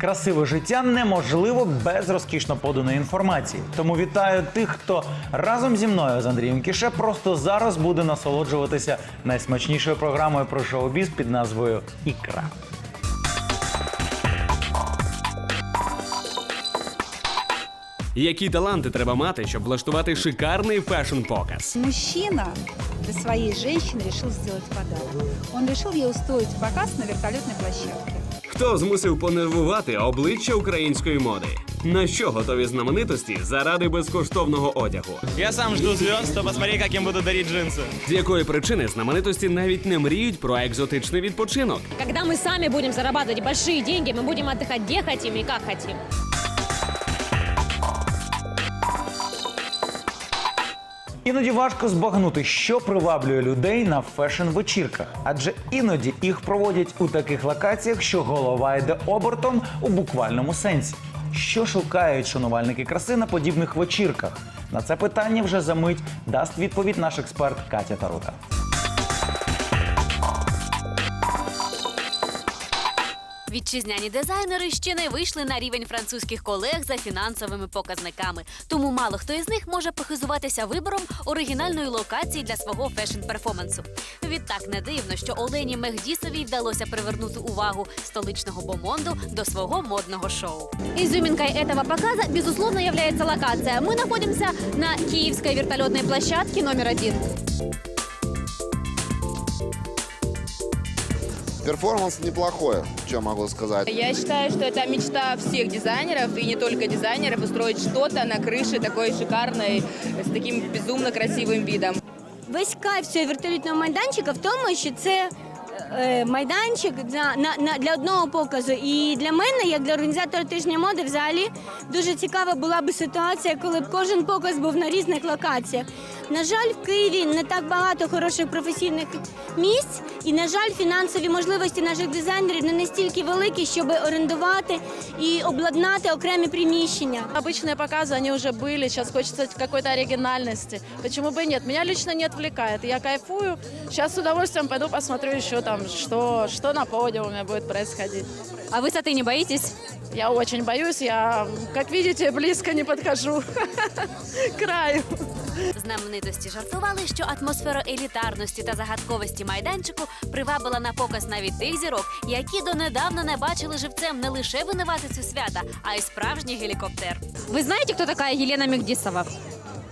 Красиве життя неможливо без розкішно поданої інформації. Тому вітаю тих, хто разом зі мною з Андрієм Кіше просто зараз буде насолоджуватися найсмачнішою програмою про шоу-біз під назвою Ікра. Які таланти треба мати, щоб влаштувати шикарний фешн-показ? Мужчина для своей женщины решил сделать подарок. Он решил ей устроить показ на вертолетной площадке. Хто змусив понервувати обличчя української моди? На що готові знаменитості заради безкоштовного одягу? Я сам жду звезд, то посмотри, как им буду дарить джинсы. З якої причини знаменитості навіть не мріють про екзотичний відпочинок? Когда мы сами будем зарабатывать большие деньги, мы будем отдыхать где хотим и как хотим. Іноді важко збагнути, що приваблює людей на фешн-вечірках, адже іноді їх проводять у таких локаціях, що голова йде обертом у буквальному сенсі. Що шукають шанувальники краси на подібних вечірках? На це питання вже за мить дасть відповідь наш експерт Катя Тарута. Вітчизняні дизайнери ще не вийшли на рівень французьких колег за фінансовими показниками. Тому мало хто із них може похизуватися вибором оригінальної локації для свого фешн-перформансу. Відтак не дивно, що Олені Мехдісовій вдалося привернути увагу столичного бомонду до свого модного шоу. Изюминкой этого показа, безусловно, является локация. Мы находимся на Киевской вертолетной площадке номер один. Перформанс неплохой, что могу сказать. Я считаю, что это мечта всех дизайнеров, и не только дизайнеров, устроить что-то на крыше такой шикарной, с таким безумно красивым видом. Весь кайф цього вертолітного майданчика в тому, що це е, майданчик для, на, на, для одного показу. І для мене, як для організатора тижня моди, взагалі дуже цікава була б ситуація, коли б кожен показ був на різних локаціях. На жаль, в Києві не так багато хороших професійних місць, і на жаль, фінансові можливості наших дизайнерів не настільки великі, щоб орендувати і обладнати окремі приміщення. Обычные показы, они уже были, сейчас хочется какой-то оригинальности. Почему бы и нет? Меня лично не отвлекает, я кайфую. Сейчас с удовольствием пойду посмотрю еще там, что, что на подиуме будет происходить. А высоты не боитесь? Я очень боюсь, я, как видите, близко не подхожу к краю. Знаменитості жартували, що атмосфера елітарності та загадковості майданчику привабила на показ навіть тих зірок, які донедавна не бачили живцем не лише винуватицю свята, а й справжній гелікоптер. Вы знаете, кто такая Елена Мегдисова?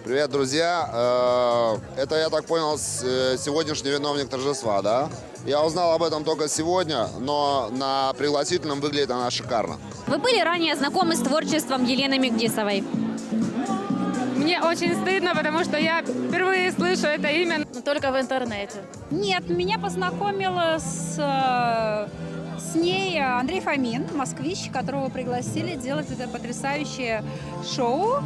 Привет, друзья. Э, Это, я так понял, с- э, сегодняшний виновник торжества, да? Я узнал об этом только сегодня, но на пригласительном выглядит она шикарно. Вы были ранее знакомы с творчеством Елены Мегдисовой? Мне очень стыдно, потому что я впервые слышу это имя. Но только в интернете. Нет, меня познакомил с, э, с ней Андрей Фомин, москвич, которого пригласили делать это потрясающее шоу.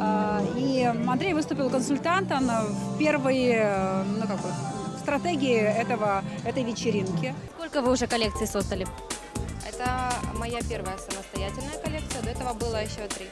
Э, И Андрей выступил консультантом в первой, э, ну как бы, в стратегии этого, этой вечеринки. Сколько вы уже коллекций создали? Это моя первая самостоятельная коллекция. До этого было еще три.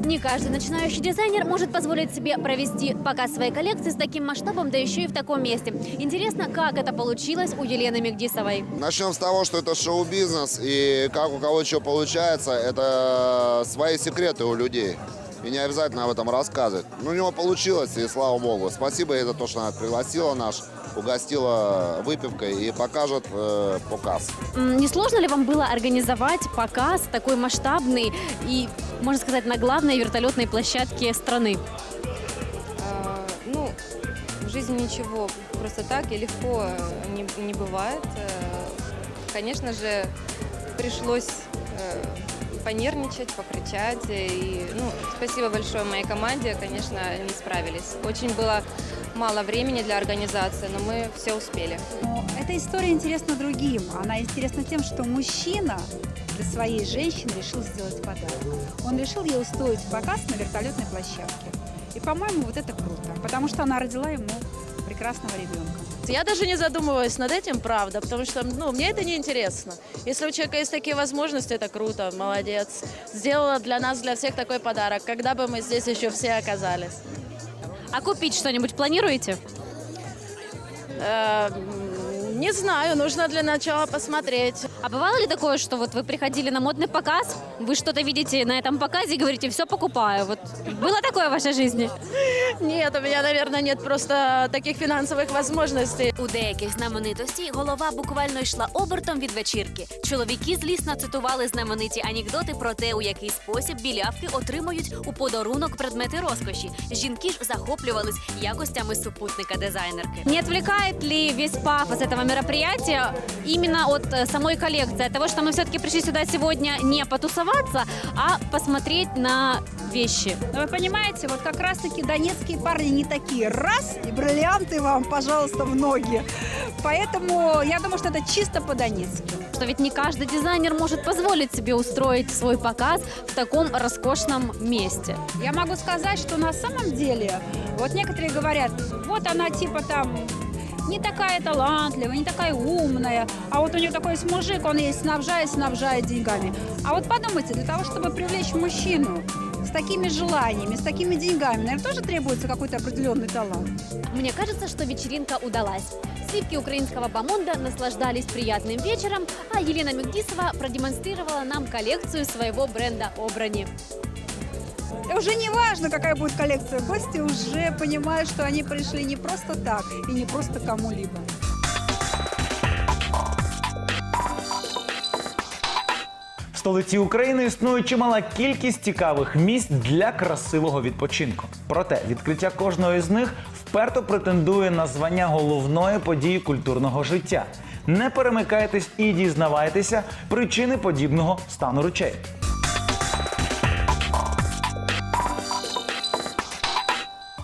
Не каждый начинающий дизайнер может позволить себе провести показ своей коллекции с таким масштабом, да еще и в таком месте. Интересно, как это получилось у Елены Мегдисовой? Начнем с того, что это шоу-бизнес, и как у кого что получается, это свои секреты у людей. И не обязательно об этом рассказывать. Ну, у него получилось, и слава богу. Спасибо ей за то, что она пригласила наш, угостила выпивкой и покажет э, показ. Не сложно ли вам было организовать показ такой масштабный и, можно сказать, на главной вертолетной площадке страны? А, ну, в жизни ничего просто так и легко не, не бывает. Э, Конечно же, пришлось э, понервничать, покричать. И, ну, спасибо большое моей команде, конечно, они справились. Очень было мало времени для организации, но мы все успели. Но эта история интересна другим. Она интересна тем, что мужчина для своей женщины решил сделать подарок. Он решил ей устроить показ на вертолетной площадке. И, по-моему, вот это круто, потому что она родила ему прекрасного ребенка. Я даже не задумываюсь над этим, правда, потому что ну, мне это не интересно. Если у человека есть такие возможности, это круто, молодец. Сделала для нас, для всех такой подарок, когда бы мы здесь еще все оказались. А купить что-нибудь планируете? Э, Не знаю, нужно для начала посмотреть. А бывало ли такое, что вот вы приходили на модный показ, вы что-то видите на этом показе и говорите, все покупаю. Вот было такое в вашей жизни? Нет, у меня, наверное, нет просто таких финансовых возможностей. У деяких знаменитостей голова буквально йшла обертом від вечірки. Чоловіки злісно цитували знамениті анекдоти про те, у який спосіб білявки отримують у подарунок предмети розкоші. Жінки ж захоплювались якостями супутника дизайнерки. Не отвлекает ли весь пафос этого мероприятия именно от э, самой коллекции, от того, что мы все-таки пришли сюда сегодня не потусоваться, а посмотреть на вещи? Но вы понимаете, вот как раз-таки донецкие парни не такие. Раз, и бриллианты вам, пожалуйста, в ноги. Поэтому я думаю, что это чисто по-донецки. Что ведь не каждый дизайнер может позволить себе устроить свой показ в таком роскошном месте. Я могу сказать, что на самом деле, вот некоторые говорят, вот она типа там не такая талантливая, не такая умная, а вот у нее такой есть мужик, он ей снабжает, снабжает деньгами. А вот подумайте, для того, чтобы привлечь мужчину с такими желаниями, с такими деньгами, наверное, тоже требуется какой-то определенный талант. Мне кажется, что вечеринка удалась. Сливки украинского бомонда наслаждались приятным вечером, а Елена Мегдисова продемонстрировала нам коллекцию своего бренда «Обрани». Уже не важно, какая будет коллекция, гости уже понимают, что они пришли не просто так и не просто кому-либо. В столиці України існує чимала кількість цікавих місць для красивого відпочинку. Проте відкриття кожного із них вперто претендує на звання головної події культурного життя. Не перемикайтесь і дізнавайтеся причини подібного стану речей.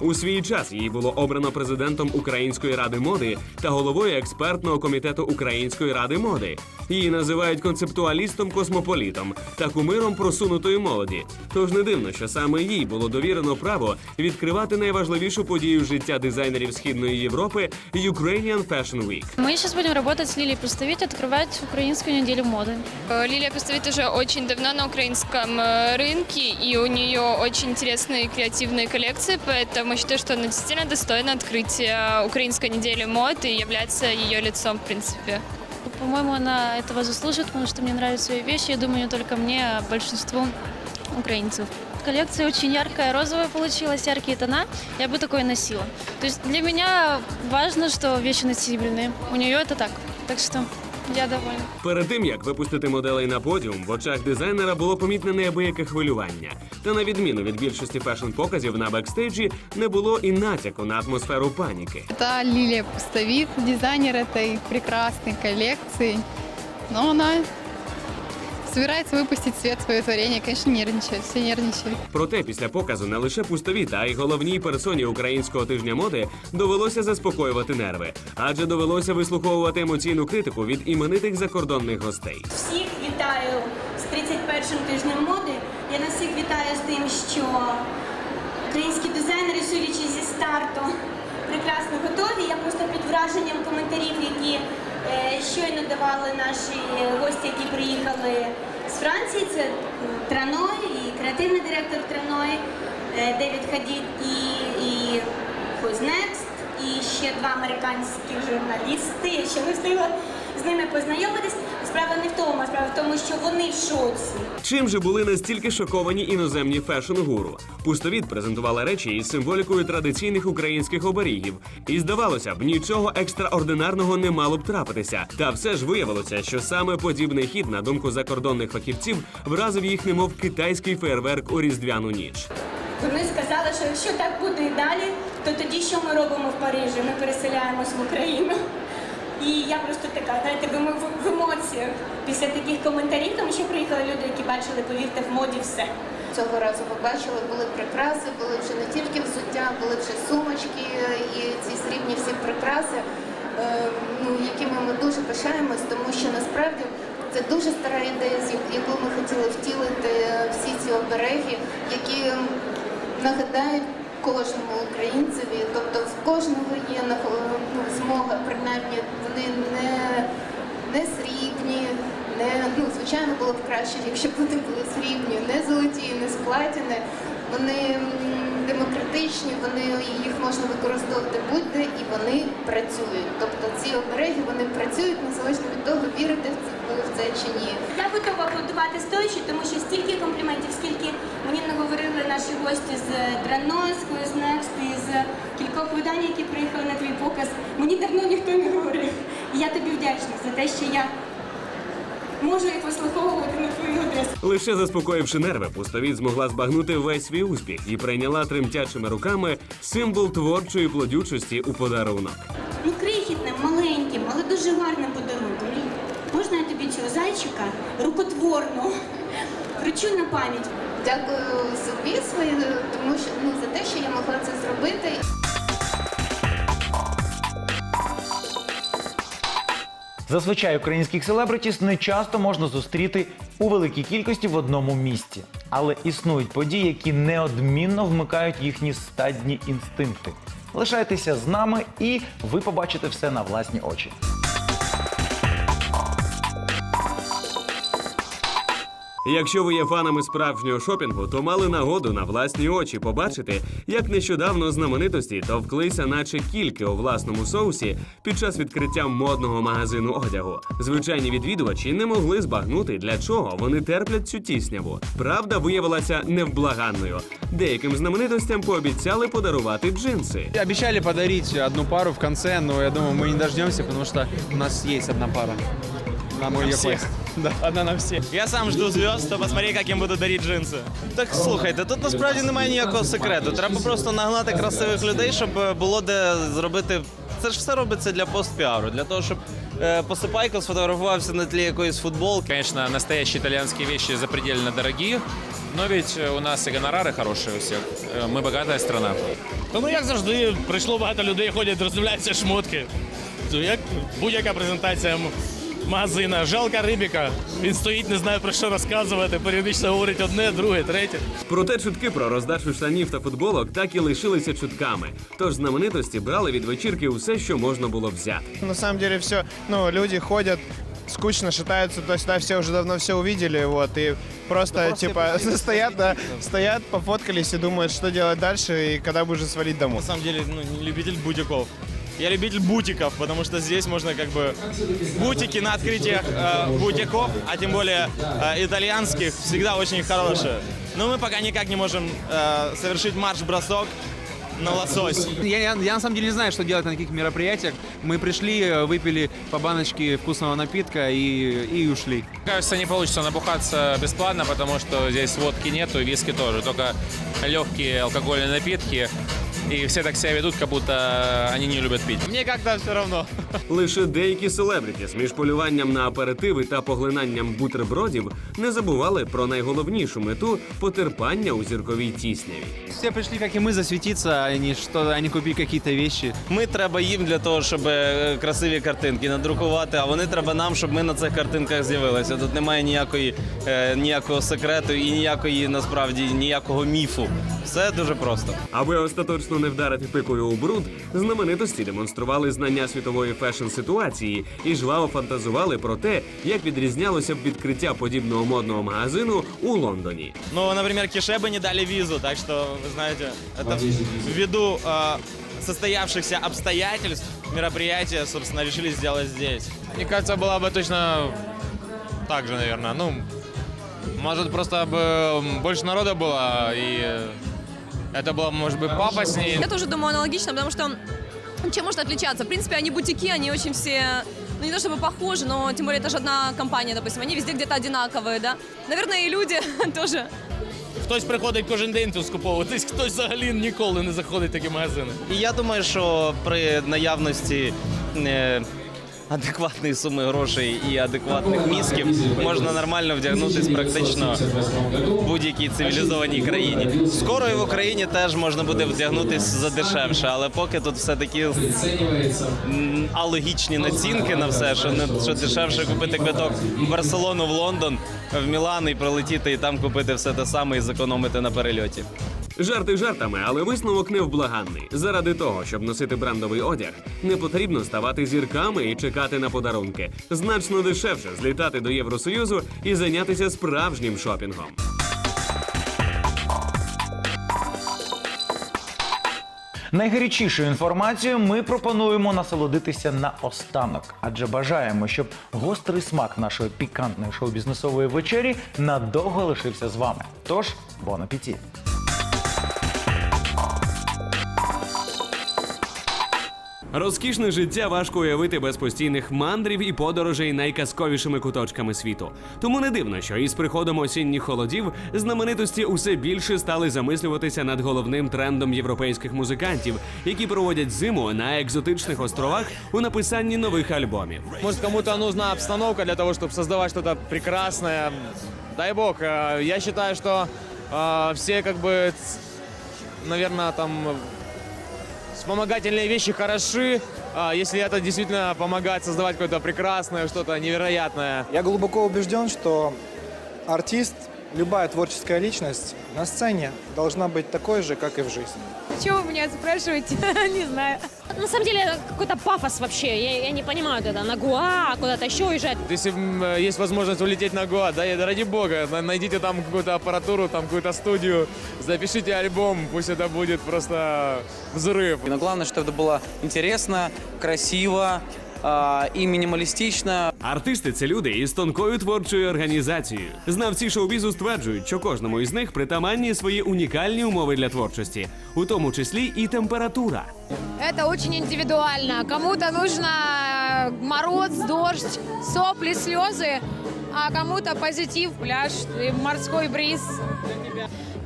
У свій час її було обрано президентом Української ради моди та головою експертного комітету Української ради моди. Її називають концептуалістом-космополітом та кумиром просунутої молоді. Тож не дивно, що саме їй було довірено право відкривати найважливішу подію життя дизайнерів Східної Європи Ukrainian Fashion Week. Мы сейчас будем работать с Лилией Пустовит, открывать украинскую неделю моды. Э, Лилия Пустовит уже очень давно на украинском э, рынке, и у нее очень интересные креативные коллекции, поэтому считаю, что она действительно достойна открытия украинской недели мод и является ее лицом, в принципе. По-моему, она этого заслужит, потому что мне нравятся ее вещи. Я думаю, не только мне, а большинству украинцев. Коллекция очень яркая, розовая получилась, яркие тона. Я бы такое носила. То есть для меня важно, что вещи носибельные. У нее это так. Так что я довольна. Перед тим як випустити моделей на подіум, в очах дизайнера було помітне неабияке хвилювання. Та на відміну від більшості фешн-показів на бекстейджі не було і натяку на атмосферу паніки. Та Лілія Пустовіт, дизайнер цієї прекрасної колекції. Ну, она собирается выпустить в свет свое творение. Конечно, нервничает, все нервничали. Проте після показу не лише пустові, а й головній персоні українського тижня моди довелося заспокоювати нерви, адже довелося вислуховувати емоційну критику від іменитих закордонних гостей. Всіх вітаю з 31-м тижнем моди. Я нас всіх вітаю з тим, що українські дизайнери, судячи зі старту, прекрасно готові. Я просто під враженням коментарів, які е, щойно давали наші гості, які приїхали з Франції. Це м, Траной і креативний директор Траной е, Девід Хадід і, і Who's Next, і ще два американські журналісти. Я ще не встигла з ними познайомитись. Справа не в тому, а справа в тому, що вони в шоці. Чим же були настільки шоковані іноземні фешн-гуру? Пустовід презентувала речі із символікою традиційних українських оберігів. І здавалося б, нічого екстраординарного не мало б трапитися. Та все ж виявилося, що саме подібний хід, на думку закордонних фахівців, вразив їх немов китайський фейерверк у різдвяну ніч. Вони сказали, що якщо так буде і далі, то тоді що ми робимо в Парижі? Ми переселяємось в Україну. І я просто така, знаєте, в, емо- в емоціях після таких коментарів, тому що приїхали люди, які бачили, повірте, в моді все. Цього разу побачили, були прикраси, були вже не тільки взуття, були вже сумочки і ці срібні всі прикраси, е, ну, якими ми дуже пишаємось, тому що насправді це дуже стара ідея, яку ми хотіли втілити всі ці обереги, які нагадають кожному українцеві, тобто в кожного є ну, змога, принаймні вони не, не срібні, не, ну, звичайно, було б краще, якщо б вони були срібні, не золоті, не з платіни. Вони демократичні, вони їх можна використовувати будь-де і вони працюють. Тобто ці обереги вони працюють незалежно від того, вірите в це, ви в це чи ні. Я готова аплодувати стоячи, тому що стільки компліментів, скільки мені наговорили наші гості з Дранойської, з Next, з кількох видань, які приїхали на твій показ. Мені давно ніхто не говорив. І я тобі вдячна за те, що я можу їх вислуховувати на твою адресу. Лише заспокоївши нерви, пустовіт змогла збагнути весь свій успіх і прийняла тремтячими руками символ творчої плодючості у подарунок. Ну, крихітним, маленьким, але дуже гарним цього зайчика рукотворно вручу на пам'ять. Дякую собі своєю, тому що ну за те, що я могла це зробити. Зазвичай українських селебритіс не часто можна зустріти у великій кількості в одному місці. Але існують події, які неодмінно вмикають їхні стадні інстинкти. Лишайтеся з нами, і ви побачите все на власні очі. Якщо ви є фанами справжнього шопінгу, то мали нагоду на власні очі побачити, як нещодавно знаменитості товклися, наче кільки у власному соусі під час відкриття модного магазину одягу. Звичайні відвідувачі не могли збагнути, для чого вони терплять цю тісняву. Правда виявилася невблаганною. Деяким знаменитостям пообіцяли подарувати джинси. Обещали подарить одну пару в конце, но я думаю, мы не дождемся, потому что у нас есть одна пара. На мой всех. Да. Одна на всіх. Я сам жду зв'язд, то посмотри, як їм буду дарити джинси. Так слухайте, тут насправді немає ніякого секрету. Треба просто нагнати красивих людей, щоб е, було де зробити. Це ж все робиться для постпіару, для того, щоб е, Посипайко сфотографувався на тлі якоїсь футболки. Конечно, настоящие итальянские вещи запредельно дорогие, но ведь э, у нас и гонорары хорошие у всех. Э, Мы богатая страна. Ну як завжди, прийшло багато людей, ходять, роздивляються шмотки. То Як будь-яка презентація м- магазина. Жалка Рибіка. Він стоїть, не знає про що розказувати, періодично говорить одне, друге, третє. Проте чутки про роздачу штанів та футболок так і лишилися чутками. Тож знаменитості брали від вечірки усе, що можна було взяти. На самом деле все, ну, люди ходят, скучно шатаются туда-сюда, все уже давно все увидели, вот, и просто, типа, стоят, да, стоят, пофоткались и думают, что делать дальше и когда бы уже свалить домой. На самом деле, ну, не любитель бутиков. Я любитель бутиков, потому что здесь можно как бы бутики на открытиях э, бутиков, а тем более э, итальянских, всегда очень хорошие. Но мы пока никак не можем э, совершить марш-бросок на лосось. Я, я, я на самом деле не знаю, что делать на таких мероприятиях. Мы пришли, э, выпили по баночке вкусного напитка и, и ушли. Кажется, не получится набухаться бесплатно, потому что здесь водки нету виски тоже. Только легкие алкогольные напитки. И все так себя ведут, как будто они не любят пить. Мне как-то все равно. Лише деякі селебрітіс між полюванням на аперитиви та поглинанням бутербродів не забували про найголовнішу мету потерпання у зірковій тісняві. Все пришли, как и мы, засветиться, а не, что, а не купить какие-то вещи. Ми треба їм для того, щоб е, красиві картинки надрукувати, а вони треба нам, щоб ми на цих картинках з'явилися. Тут немає ніякої, е, ніякого секрету і ніякої насправді ніякого міфу. Все дуже просто. Аби остаточно не вдарити пикою у бруд, знаменитості демонстрували знання світової фешн-ситуації і жваво фантазували про те, як відрізнялося б відкриття подібного модного магазину у Лондоні. Ну, например, Кише бы не дали визу, так что, вы знаете, это ввиду э, состоявшихся обстоятельств мероприятия, собственно, решили сделать здесь. Мне кажется, была бы точно так же, наверное. Ну, может, просто бы больше народа было, и это было, может быть, пафоснее. Я тоже думаю аналогично, потому что чем может отличаться? В принципе, они бутики, они очень все, ну не то чтобы похожи, но тем более это же одна компания, допустим, они везде где-то одинаковые, да? Наверное, и люди тоже. Хтось приходить кожен день тут скуповуватись, хтось взагалі ніколи не заходить в такі магазини. І я думаю, що при наявності е, адекватної суми грошей і адекватних мізків можна нормально вдягнутись практично в будь-якій цивілізованій країні. Скоро і в Україні теж можна буде вдягнутись задешевше, але поки тут все такі алогічні націнки на все, що не що дешевше купити квиток в Барселону, в Лондон, в Мілан і прилетіти і там купити все те саме і зекономити на перельоті. Жарти жартами, але висновок невблаганний. Заради того, щоб носити брендовий одяг, не потрібно ставати зірками і чекати на подарунки. Значно дешевше злітати до Євросоюзу і зайнятися справжнім шопінгом. Найгарячішою інформацією ми пропонуємо насолодитися на останок, адже бажаємо, щоб гострий смак нашої пікантної шоу-бізнесової вечері надовго лишився з вами. Тож, бон апеті! Розкішне життя важко уявити без постійних мандрів і подорожей найказковішими куточками світу. Тому не дивно, що із приходом осінніх холодів знаменитості усе більше стали замислюватися над головним трендом європейських музикантів, які проводять зиму на екзотичних островах у написанні нових альбомів. Может, кому-то нужна обстановка для того, чтобы создавать что-то прекрасное. Дай бог. Э, Я считаю, что э, все как бы, наверное, там э, вспомогательные вещи хороши, а если это действительно помогает создавать какое-то прекрасное, что-то невероятное. Я глубоко убежден, что артист, любая творческая личность на сцене должна быть такой же, как и в жизни. Чего вы меня спрашиваете? Не знаю. На самом деле, это какой-то пафос вообще. Я, я не понимаю, вот это на Гуа, куда-то еще уезжать. Если м, э, есть возможность улететь на Гоа, да, и ради бога, на- найдите там какую-то аппаратуру, там какую-то студию, запишите альбом, пусть это будет просто взрыв. Но главное, чтобы это было интересно, красиво а, и минималистично. Артисти це люди із тонкою творчою організацією. Знавці шоу-бізу стверджують, що кожному із них притаманні свої унікальні умови для творчості, у тому числі і температура. Это очень индивидуально. Кому-то нужно э, мороз, дождь, сопли, слезы, а кому-то позитив, пляж, и морской бриз.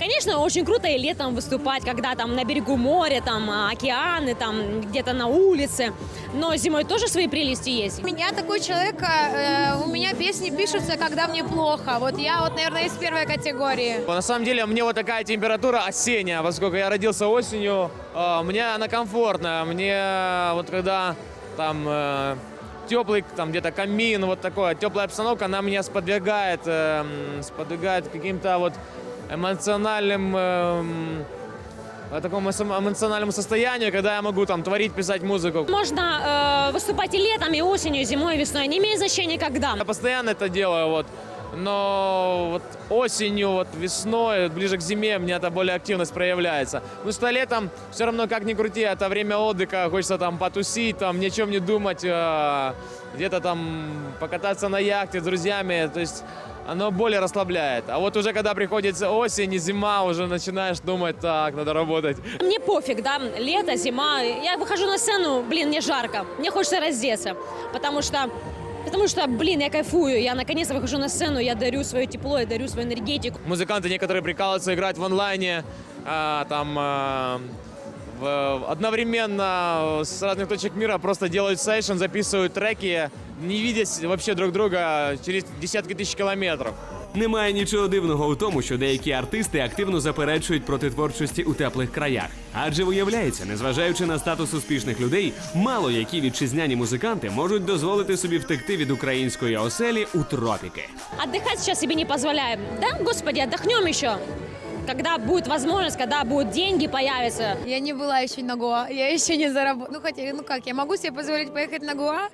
Конечно, очень круто и летом выступать, когда там на берегу моря, там а, океаны, там где-то на улице. Но зимой тоже свои прелести есть. У меня такой человек, э, у меня песни пишутся, когда мне плохо. Вот я вот, наверное, из первой категории. На самом деле, мне вот такая температура осенняя, поскольку я родился осенью, э, мне она комфортная. Мне вот когда там э, теплый, там где-то камин, вот такое, теплая обстановка, она меня сподвигает, э, сподвигает каким-то вот эмоциональным эм, э, такому эмо- эмоциональному состоянию, когда я могу там творить, писать музыку. Можно э, выступать и летом, и осенью, и зимой, и весной. Не имеет значения, когда. Я постоянно это делаю, вот. Но вот осенью, вот весной, ближе к зиме, у меня это более активность проявляется. Ну что летом все равно как ни крути, это время отдыха, хочется там потусить, там ни о чем не думать, э, где-то там покататься на яхте с друзьями, то есть оно более расслабляет. А вот уже когда приходит осень и зима, уже начинаешь думать, так, надо работать. Мне пофиг, да, лето, зима. Я выхожу на сцену, блин, мне жарко. Мне хочется раздеться, потому что Потому что, блин, я кайфую, я наконец-то выхожу на сцену, я дарю свое тепло, я дарю свою энергетику. Музыканты некоторые прикалываются играть в онлайне, а, там а, в- одновременно с разных точек мира просто делают сейшн, записывают треки, не видя вообще друг друга через десятки тысяч километров. Немає нічого дивного у тому, що деякі артисти активно заперечують проти творчості у теплих краях. Адже виявляється, незважаючи на статус успішних людей, мало які вітчизняні музиканти можуть дозволити собі втекти від української оселі у тропіки. Отдыхать сейчас себе не позволяем. Да, господи, отдохнем еще. Когда будет возможность, когда будут деньги появятся. Я не была еще на Гоа, я еще не заработала. Ну, хотя, ну как, я могу себе позволить поехать на Гоа,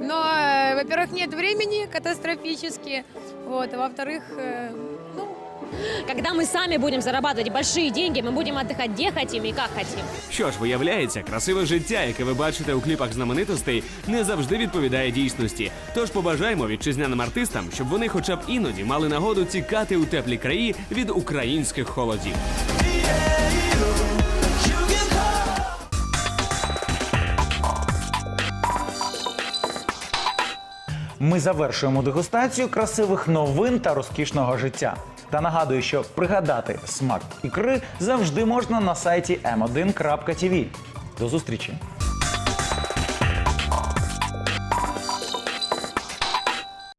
но, э, во-первых, нет времени катастрофически, вот, а во-вторых, э, ну, Когда мы сами будем зарабатывать большие деньги, мы будем отдыхать где хотим и как хотим. Що ж, виявляється, красиве життя, яке ви бачите у кліпах знаменитостей, не завжди відповідає дійсності. Тож побажаємо вітчизняним артистам, щоб вони хоча б іноді мали нагоду тікати у теплі краї від українських холодів. Ми завершуємо дегустацію красивих новин та розкішного життя. Та нагадую, що пригадати смак ікри завжди можна на сайті m1.tv. До зустрічі!